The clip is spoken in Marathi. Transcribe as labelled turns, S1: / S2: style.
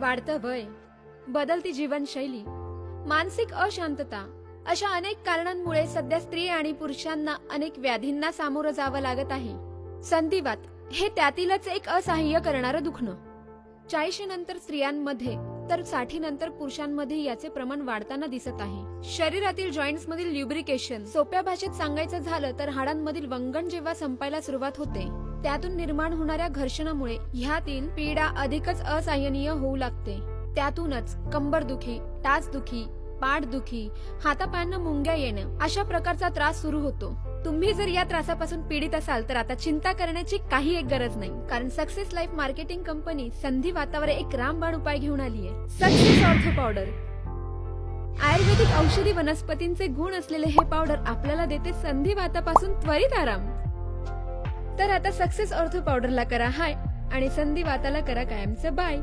S1: वाढतं वय बदलती जीवनशैली मानसिक अशांतता अशा अनेक कारणांमुळे सध्या स्त्री आणि पुरुषांना अनेक व्याधींना सामोरं जावं लागत आहे. संधिवात हे त्यातीलच एक असहाय्य करणारं दुखणं. चाळीशी नंतर स्त्रियांमध्ये तर साठी नंतर पुरुषांमध्ये याचे प्रमाण वाढताना दिसत आहे. शरीरातील जॉईंट्स मधील ल्युब्रिकेशन सोप्या भाषेत सांगायचं झालं तर हाडांमधील वंगण जेव्हा संपायला सुरुवात होते त्यातून निर्माण होणाऱ्या घर्षणामुळे ह्यातील पीडा अधिकच असहनीय होऊ लागते. त्यातूनच कंबरदुखी टाचदुखी पाठदुखी हातापायांना मुंग्या येणं अशा प्रकारचा त्रास सुरू होतो. तुम्ही जर या त्रासापासून पीडित असाल तर आता चिंता करण्याची काही एक गरज नाही. कारण सक्सेस लाईफ मार्केटिंग कंपनी संधी वातावर एक रामबाण उपाय घेऊन आली आहे सक्सेस ऑर्थो पावडर. आयुर्वेदिक औषधी वनस्पतींचे गुण असलेले हे पावडर आपल्याला देते संधी वातापासून त्वरित आराम. तर आता सक्सेस ऑर्थो पावडरला करा हाय. आणि संधी वाताला करा कायमचं बाय.